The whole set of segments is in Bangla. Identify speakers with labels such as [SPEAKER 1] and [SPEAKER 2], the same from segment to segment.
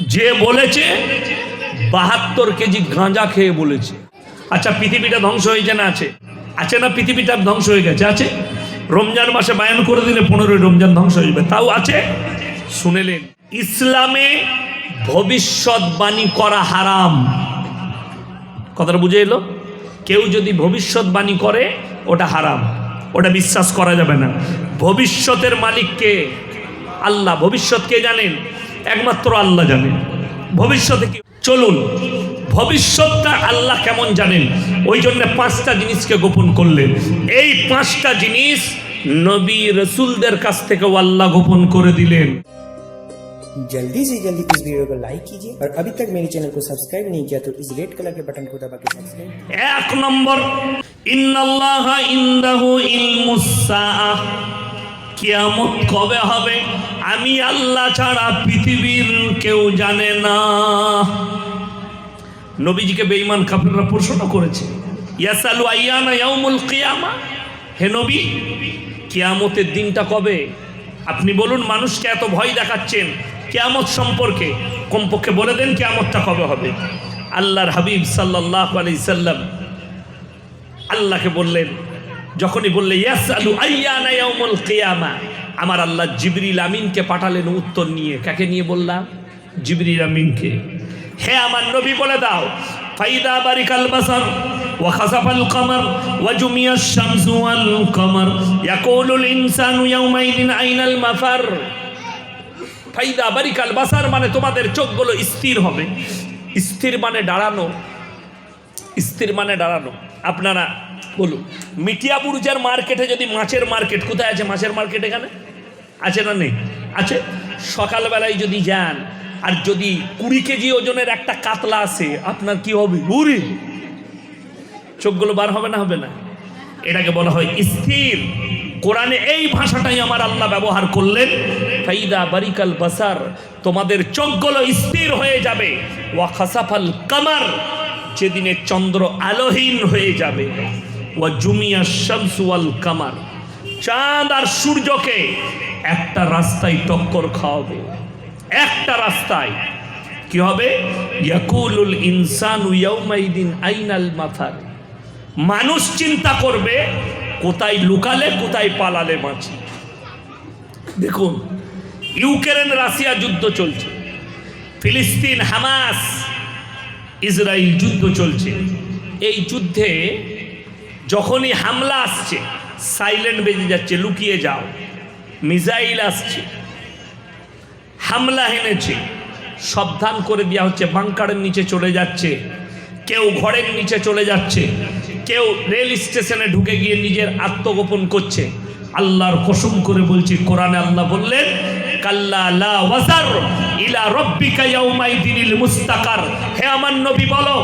[SPEAKER 1] যে বলেছে, বাহাত্তর কেজি গাঁজা খেয়ে বলেছে। আচ্ছা পৃথিবীটা ধ্বংস হয়েছে না আছে? আছে না পৃথিবীটা ধ্বংস হয়ে গেছে? আছে? রমজান মাসে বায়ান করে দিলে পনেরোই রমজান ধ্বংস হয়ে যাবে। তাও আছে? শুনেলেন। ইসলামে ভবিষ্যৎবাণী করা হারাম। কথাটা বুঝে এলো? কেউ যদি ভবিষ্যৎবাণী করে, ওটা হারাম। ওটা বিশ্বাস করা যাবে না। ভবিষ্যতের মালিককে আল্লাহ। ভবিষ্যৎ কে জানেন? একমাত্র আল্লাহ জানেন ভবিষ্যতে কি চলুন ভবিষ্যৎটা আল্লাহ কেমন জানেন ওই জন্য পাঁচটা জিনিসকে গোপন করলেন এই পাঁচটা জিনিস নবী রসুলদের কাছ থেকেও আল্লাহ গোপন করে দিলেন
[SPEAKER 2] जल्दी से जल्दी इस वीडियो को लाइक कीजिए और अभी तक मेरे चैनल को सब्सक्राइब नहीं किया तो इस रेड कलर के बटन को दबा के सब्सक्राइब
[SPEAKER 1] এক নম্বর ইন্নাল্লাহ ইন্দাহু ইলমুসাআহ কিয়ামত কবে হবে আমি আল্লাহ ছাড়া পৃথিবীর কেউ জানে না। নবীজিকে বেঈমান কাফিররা প্রশ্ন করেছে, ইয়াসালু আইয়ানা ইয়াউমুল কিয়ামা? হে নবী, কিয়ামতের দিনটা কবে? আপনি বলুন, মানুষকে এত ভয় দেখাচ্ছেন কিয়ামত সম্পর্কে। কমপক্ষে বলে দেন কিয়ামতটা কবে হবে। আল্লাহর হাবিব সাল্লাহ আলি সাল্লাম আল্লাহকে বললেন, যখনই বললে ইয়াস আলু আইয়ানা ইয়াউমুল কিয়ামা আমার আল্লাহ জিবরিল আমিনকে পাঠালেন উত্তর নিয়ে। কাকে নিয়ে বললাম? জিবরিল আমিনকে। হে আমার নবী বলে দাও, ফাইদা বারিকাল বাসার, ওয়া জুমিয়াশ শামসু ওয়াল কমর, ইয়াকুলুল ইনসানু ইয়াউমাইদিন আইনাল মাফার। ফাইদা বারিকাল বাসার মানে তোমাদের চোখগুলো স্থির হবে। স্থির মানে দাঁড়ানো। স্থির মানে দাঁড়ানো। আপনারা বলুন মিটিয়াপুরুজের মার্কেটে যদি মাছের মার্কেট, কোথায় আছে মাছের মার্কেট এখানে? আছে না নেই? আছে? সকালবেলায় যদি যান, আর যদি কুড়ি কেজি ওজনের একটা কাতলা আসে আপনার কি হবে? উরি! চোখগুলো বার হবে না হবে না? এটাকে বলা হয় স্থির। কোরআনে এই ভাষাটাই আমার আল্লাহ ব্যবহার করলেন, ফাইদা বারিকাল বাসার, তোমাদের চোখগুলো স্থির হয়ে যাবে। ওয়া খাসাফাল কামার, যেদিনে চন্দ্র আলোহীন হয়ে যাবে। ওয়া জুমিয়া শামসুয়াল কামার। চাঁদ আর সূর্যকে একটা রাস্তায় টক্কর খাওয়াবে। একটা রাস্তায়। কি হবে? ইয়াকুলুল ইনসানু ইয়াউমাইদিন আইনাল মাথার। মানুষ চিন্তা করবে, কোথায় লুকালে, কোথায় পালালে বাঁচি দেখুন, ইউক্রেন রাশিয়া যুদ্ধ চলছে। ফিলিস্তিন, হামাস ইসরায়েল যুদ্ধ চলছে। এই যুদ্ধে যখনই হামলা আসছে সাইলেন্ট বেজে যাচ্ছে, লুকিয়ে যাও, মিসাইল আসছে, হামলা হেনেছে, সাবধান করে দেওয়া হচ্ছে, বাংকারের নিচে চলে যাচ্ছে, কেউ ঘরের নিচে চলে যাচ্ছে, কেউ রেল স্টেশনে ঢুকে গিয়ে নিজের আত্মগোপন করছে। আল্লাহর কসম করে বলছি, কোরআনে আল্লাহ বললেন, কাল্লা ইলা রব্বিকা মুস্তাকার। হে আমার নবী বলো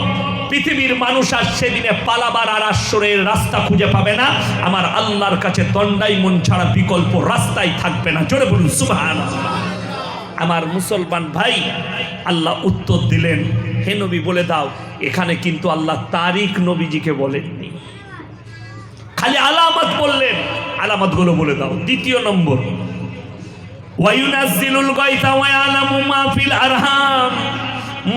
[SPEAKER 1] পৃথিবীর মানুষ আর সেদিনে পালাবার আর আশ্রয়ের রাস্তা খুঁজে পাবে না। আমার আল্লাহর কাছে দণ্ডাই মন ছাড়া বিকল্প রাস্তাই থাকবে না। জোরে বলুন, সুবহানাল্লাহ। আমার মুসলমান ভাই, আল্লাহ উত্তর দিলেন, হে নবী, বলে দাও, এখানে কিন্তু আল্লাহ তারিক নবীজিকে বলেননি। খালি আলামত বললেন। আলামতগুলো বলে দাও। দ্বিতীয় নম্বর, ওয়ায়ুনাজ্জিলুল গায়থা ওয়া ইয়ালামু মা ফিল আরহাম।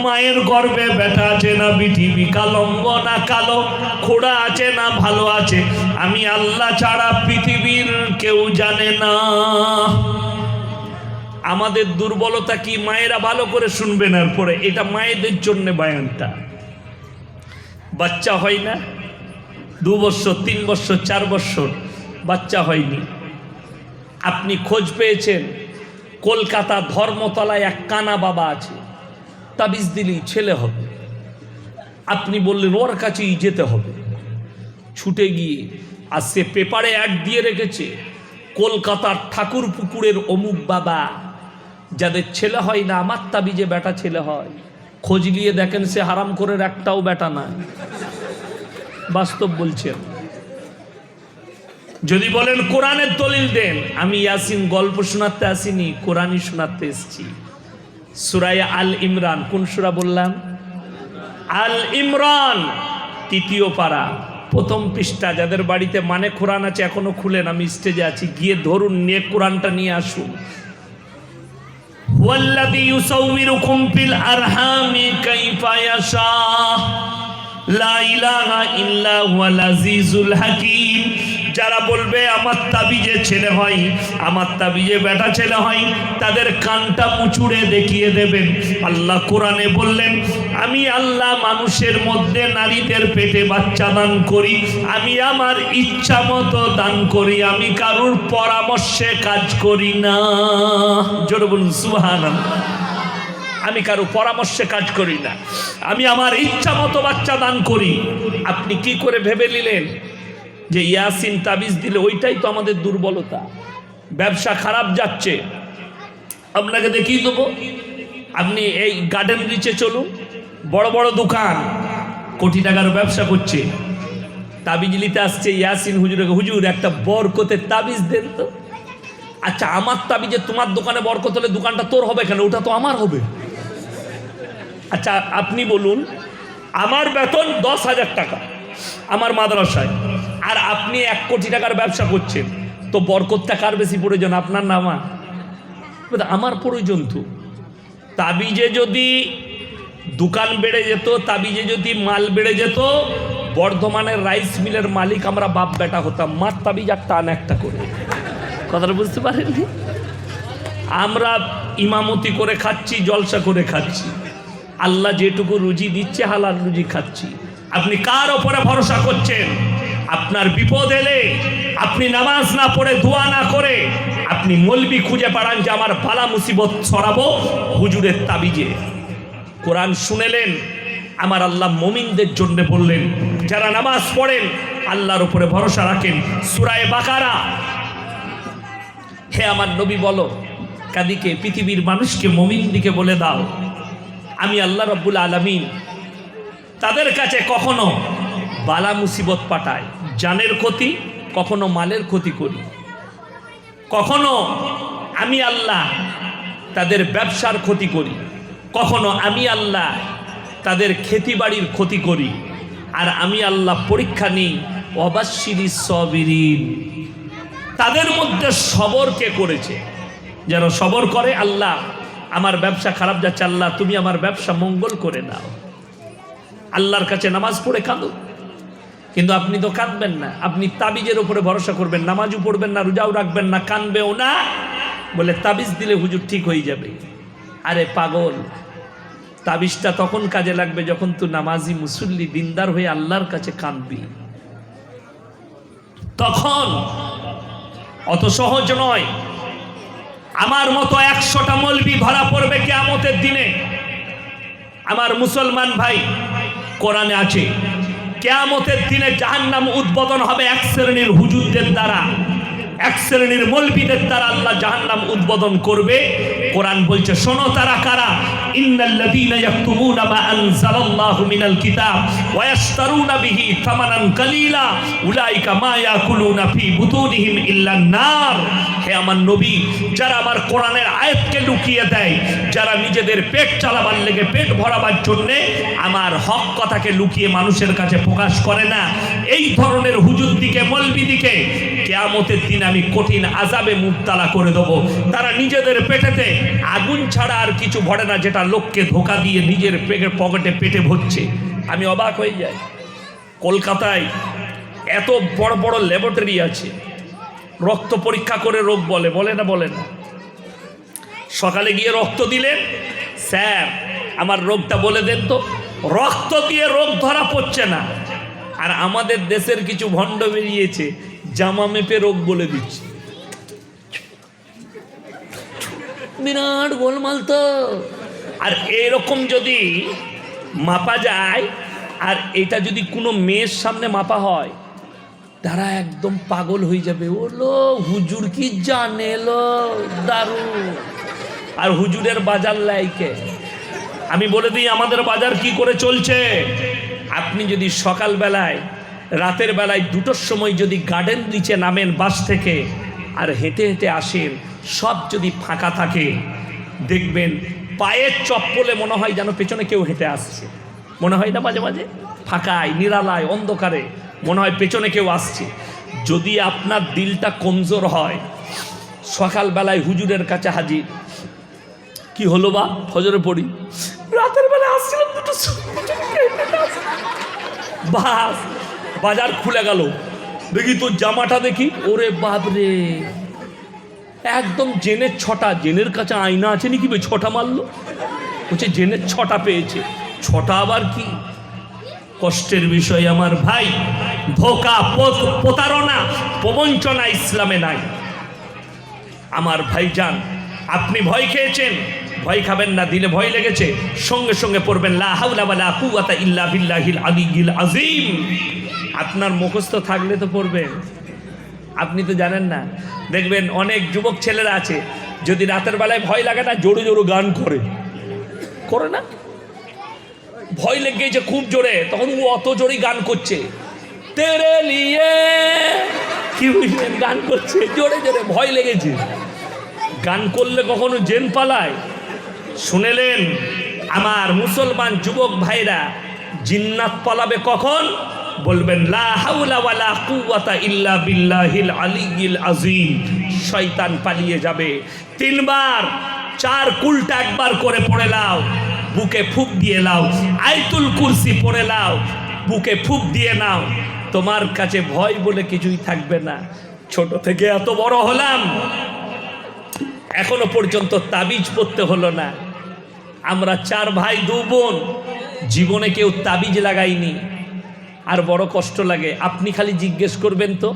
[SPEAKER 1] মায়ের গর্ভে ব্যথা আছে না বিটিবি কালম্ব না কালো, খোড়া আছে না ভালো আছে, আমি আল্লাহ ছাড়া পৃথিবীর কেউ জানে না। আমাদের দুর্বলতা কি মায়েরা ভালো করে শুনবেন আর পরে এটা মায়েদের জন্য বায়ানটা। বাচ্চা হয় না, দু বছর, তিন বছর, চার বছর বাচ্চা হয়নি। আপনি খোঁজ পেয়েছেন, কলকাতা ধর্মতলায় এক কানা বাবা আছে। তাবিজ দিলেই ছেলে হবে। আপনি বললেন, ওর কাছেই যেতে হবে। ছুটে গিয়ে আর সে পেপারে অ্যাড দিয়ে রেখেছে, কলকাতার ঠাকুর পুকুরের অমুক বাবা। যাদের ছেলে হয় না, আমার তাবিজে বেটা ছেলে হয়। খোঁজ নিয়ে দেখেন সে হারাম করে একটাও বেটা না বাস্তব বলছেন যদি বলেন, কোরআনের দলিল দেন। আমি ইয়াসিন গল্প শোনাতে আসিনি, কোরআনই শোনাতে এসেছি। সুরায় আল ইমরান, কোন সুরা বললাম? আল ইমরান, তৃতীয় পাড়া প্রথম পৃষ্ঠা। যাদের বাড়িতে মানে কোরআন আছে, এখনও খুলেন, আমি স্টেজে আছি। গিয়ে ধরুন, নিয়ে কোরআনটা নিয়ে আসুন। হাকীম। যারা বলবে, আমার তাবিজে ছেলে হয়, আমার তাবিজে বেটা ছেলে হয়, তাদের কানটা মুচুড়ে দেখিয়ে দেবেন। আল্লাহ কোরআনে বললেন, আমি আল্লাহ মানুষের মধ্যে নারীদের পেটে বাচ্চা দান করি, আমি আমার ইচ্ছা মতো দান করি, আমি কারুর পরামর্শে কাজ করি না। জোরে বলুন, সুবহানাল্লাহ। আমি কারও পরামর্শে কাজ করি না, আমি আমার ইচ্ছা মতো বাচ্চা দান করি। আপনি কি করে ভেবে নিলেন? যে ইয়াসিন তাবিজ দিলে ওইটাই তো আমাদের দুর্বলতা। ব্যবসা খারাপ যাচ্ছে। আপনাকে দেখিয়ে দেবো। আপনি এই গার্ডেন রিচে চলুন। বড় বড় দোকান। কোটি টাকার ব্যবসা করছে। তাবিজ নিতে আসছে ইয়াসিন হুজুরকে। হুজুর, একটা বরকতের তাবিজ দেন তো। আচ্ছা আমার তাবিজে তোমার দোকানে বরকত হলে দোকানটা তোর হবে কেন? ওটা তো আমার হবে। আচ্ছা আপনি বলুন, আমার বেতন দশ হাজার টাকা। আমার মাদ্রাসায়। আর আপনি এক কোটি টাকার ব্যবসা করছেন, তো বরকতটা কার বেশি প্রয়োজন? আপনার না আমার? আমার প্রয়োজন তো। তাবিজে যদি দোকান বেড়ে যেত, তাবিজে যদি মাল বেড়ে যেত, বর্ধমানের রাইস মিলের মালিক আমরা বাপ বেটা হতাম, মার তাবিজ আর টান একটা করে। কথাটা বুঝতে পারেননি? আমরা ইমামতি করে খাচ্ছি, জলসা করে খাচ্ছি। আল্লাহ যেটুকু রুজি দিচ্ছে, হালাল রুজি খাচ্ছি। আপনি কার ওপরে ভরসা করছেন? আপনার বিপদ এলে আপনি নামাজ না পড়ে দোয়া না করে আপনি মলবি খুঁজে পাড়ান যে আমার পালা মুসিবত ছড়াবো হুজুরের তাবিজে। কোরআন শুনেলেন, আমার আল্লাহ মমিনদের জন্য বললেন, যারা নামাজ পড়েন, আল্লাহর উপরে ভরসা রাখেন। সুরায় বাকারা। হে আমার নবী বলো, কাদিকে, পৃথিবীর মানুষকে মমিন দিকে বলে দাও। আমি আল্লাহ রব্বুল আলমিন তাদের কাছে কখনো বালা মুসিবত পাঠায়। জানের ক্ষতি, কখনো মালের ক্ষতি করি। কখনো আমি আল্লাহ তাদের ব্যবসার ক্ষতি করি। কখনো আমি আল্লাহ তাদের খেতিবাড়ির ক্ষতি করি। আর আমি আল্লাহ পরীক্ষা নিই অবাশিরি সবিরিন। তাদের মধ্যে সবর কে করেছে? যারা সবর করে, আল্লাহ আমার ব্যবসা খারাপ যাচ্ছে, আল্লাহ তুমি আমার ব্যবসা মঙ্গল করে দাও। আল্লাহর কাছে নামাজ পড়ে কাঁদো। কিন্তু আপনি তো কাঁদবেন না। আপনি তাবিজের উপরে ভরসা করবেন, নামাজও পড়বেন না, রোজাও রাখবেন না, কানবেও না। বলে তাবিজ দিলে হুজুর ঠিক হয়ে যাবে। আরে পাগল, তাবিজটা তখন কাজে লাগবে যখন তুই নামাজি মুসল্লি, দিনদার হয়ে আল্লাহর কাছে কাঁদবি। তখন, অত সহজ নয়। আমার মতো একশোটা মলবি ধরা পড়বে কেয়ামতের দিনে। আমার মুসলমান ভাই, কোরআনে আছে। কেয়ামতের দিনে জাহান্নাম উদ্বোধন হবে এক শ্রেণির হুজুরদের দ্বারা। এক শ্রেণির মলবিদের দ্বারা আল্লাহ জাহান্নাম উদ্বোধন করবে। কোরআন বলছে, শোনো তারা কারা? ইন্নাল্লাযীনা ইয়াকতুমুনা মা আনজালাল্লাহু মিনাল কিতাব ওয়া ইয়াশতারুনা বিহি থামানান কালীলা। উলাইকা মা ইয়াকুলুনা ফি বুতুনিহিম ইল্লান নার হে আমার নবী, যারা আমার কোরআনের আয়াতকে লুকিয়ে দেয়, যারা নিজেদের পেট চালাবার লেগে পেট ভরাবার জন্যে আমার হক কথাকে লুকিয়ে মানুষের কাছে প্রকাশ করে না, এই ধরনের হুজুর দিকে মলবি দিকে কেয়ামতের দিন আমি কঠিন আজাবে মুক্তালা করে দেবো। তারা নিজেদের পেটেতে আগুন ছাড়া আর কিছু ভরে না, যেটা লোককে ধোকা দিয়ে নিজের পেটের পকেটে পেটে ভরছে। আমি অবাক হয়ে যাই। কলকাতায় এত বড় বড় ল্যাবরেটরি আছে। রক্ত পরীক্ষা করে রোগ বলে বলে না বলে না। সকালে গিয়ে রক্ত দিলেন। স্যার, আমার রোগটা বলে দেন তো। রক্ত দিয়ে রোগ ধরা পড়ছে না। আর আমাদের দেশের কিছু ভণ্ড বেরিয়েছে। জামা মেপে রোগ বলে দিচ্ছে। বিরাট গোলমাল তো। আর এরকম যদি মাপা যায় আর এটা যদি কোনো মেয়ের সামনে মাপা হয় তারা একদম পাগল হয়ে যাবে। ওলো হুজুর কি জানে লো? দারুণ। আর হুজুরের বাজার লাইকে আমি বলে দিই আমাদের বাজার কি করে চলছে? আপনি যদি সকালবেলায় রাতের বেলায় দুটোর সময় যদি গার্ডেন নিচে নামেন বাস থেকে, আর হেঁটে হেঁটে আসেন, সব যদি ফাঁকা থাকে, দেখবেন পায়ের চপ্পলে মনে হয় যেন পেছনে কেউ হেঁটে আসছে। মনে হয় না মাঝে মাঝে? ফাঁকায়, নিরালায়, অন্ধকারে, মনে হয় পেছনে কেউ আসছে। যদি আপনার দিলটা কমজোর হয়, সকালবেলায় হুজুরের কাছে হাজির। কি হলো বা? ফজরে পড়ি। রাতের বেলা আসছিলাম দুটো বাস। বাজার খুলে গেল। দেখি তোর জামাটা দেখি। ওরে বাপরে। একদম জেনের ছটা। জেনের কাছে আয়না আছে নাকি বে? ছটা মারলো। বলছে, জেনের ছটা পেয়েছে। ছটা আবার কি? কষ্টের বিষয় আমার ভাই। ধোকা প্রতারণা, প্রবঞ্চনা ইসলামে নাই। আমার ভাইজান, আপনি ভয় খেয়েছেন? ভয় খাবেন না, দিলে ভয় লেগেছে। সঙ্গে সঙ্গে পড়বেন ইল্লা আযীম। আপনার মুখস্থ থাকলে তো পড়বেন। আপনি তো জানেন না। দেখবেন অনেক যুবক ছেলেরা আছে, যদি রাতের বেলায় ভয় লাগে না, জোরে জোরে গান করে। করে না? ভয় লেগে গেছে খুব জোরে, তখন ও অত জোরে গান করছে। তেরে লিয়ে কি গান করছে, জোরে জোরে ভয় লেগেছে। গান করলে কখনো জেন পালায়? শুনেলেন, আমার মুসলমান যুবক ভাইরা জিন্নাত পালাবে কখন? বলবেন, লা শয়তান পালিয়ে যাবে। তিনবার, চার কুলটা একবার করে পড়ে লাও বুকে ফুক দিয়ে লাও আইতুল কুরসি পড়ে লাও বুকে ফুক দিয়ে নাও। তোমার কাছে ভয় বলে কিছুই থাকবে না। ছোট থেকে এত বড় হলাম, এখনও পর্যন্ত তাবিজ পড়তে হলো না। আমরা চার ভাই, দু বোন। জীবনে কেউ তাবিজ লাগাইনি আর বড় কষ্ট লাগে। আপনি খালি জিজ্ঞেস করবেন তো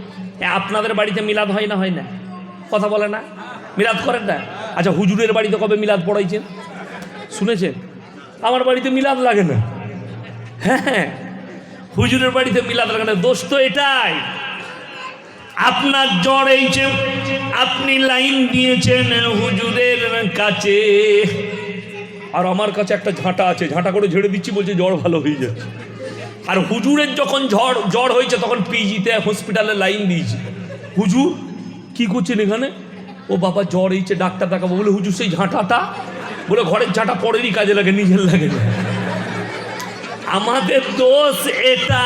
[SPEAKER 1] আপনাদের বাড়িতে মিলাদ হয় না হয় না? কথা বলে না? মিলাদ করেন না? আচ্ছা হুজুরের বাড়িতে কবে মিলাদ পড়াইছেন? শুনেছেন? আমার বাড়িতে মিলাদ লাগে না। হ্যাঁ হুজুরের বাড়িতে মিলাদ লাগে না। দোষ তো এটাই। আপনার জ্বর এইছে, আপনি লাইন দিয়েছেন হুজুরের কাছে। আর আমার কাছে একটা ঝাঁটা আছে, ঝাঁটা করে ঝেড়ে দিচ্ছি বলছে জ্বর ভালো হয়ে যাচ্ছে। আর হুজুরের যখন ঝড়, জ্বর হয়েছে তখন পিজিতে হসপিটালে লাইন দিয়েছি। হুজুর, কি করছেন এখানে? ও বাবা, জ্বর হয়েছে, ডাক্তার দেখাবো। বলে, হুজুর, সেই ঝাঁটাটা, বলে, ঘরের ঝাঁটা পরেরই কাজে লাগে, নিজের লাগে না। আমাদের দোষ এটা।